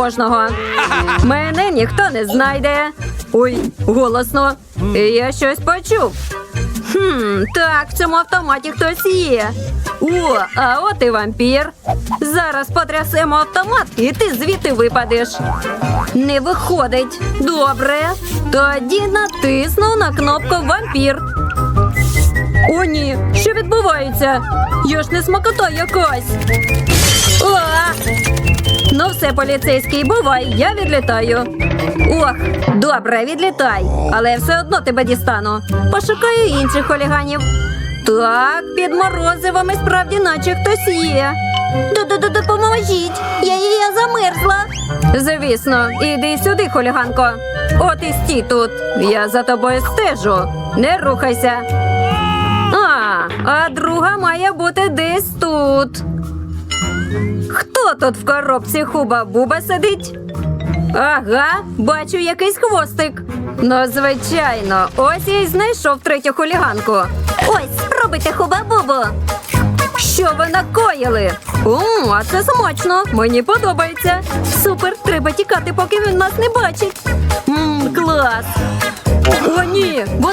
кожного. Мене ніхто не знайде. Ой, голосно. Я щось почув. Хм, так, в цьому автоматі хтось є. О, а от і вампір. Зараз потрясемо автомат, і ти звідти випадеш. Не виходить. Добре. Тоді натисну на кнопку вампір. О, ні, що відбувається? Я ж не смакота якась. А! Ну поліцейський, бувай, я відлітаю. Ох, добре, відлітай, але я все одно тебе дістану. Пошукаю інших хуліганів. Так, під морозивом і справді наче хтось є. Допоможіть! Я її замерзла. Звісно, іди сюди, хуліганко. От і стій тут. Я за тобою стежу. Не рухайся. А, а друга має бути десь тут. Хто тут в коробці хуба буба сидить? Ага, бачу якийсь хвостик. Ну, звичайно, ось я й знайшов третю хуліганку. Ось, спробуйте хуба-бубу. Що ви накоїли? О, а це смачно. Мені подобається. Супер, треба тікати, поки він нас не бачить. Мм, клас. О, ні, втекли.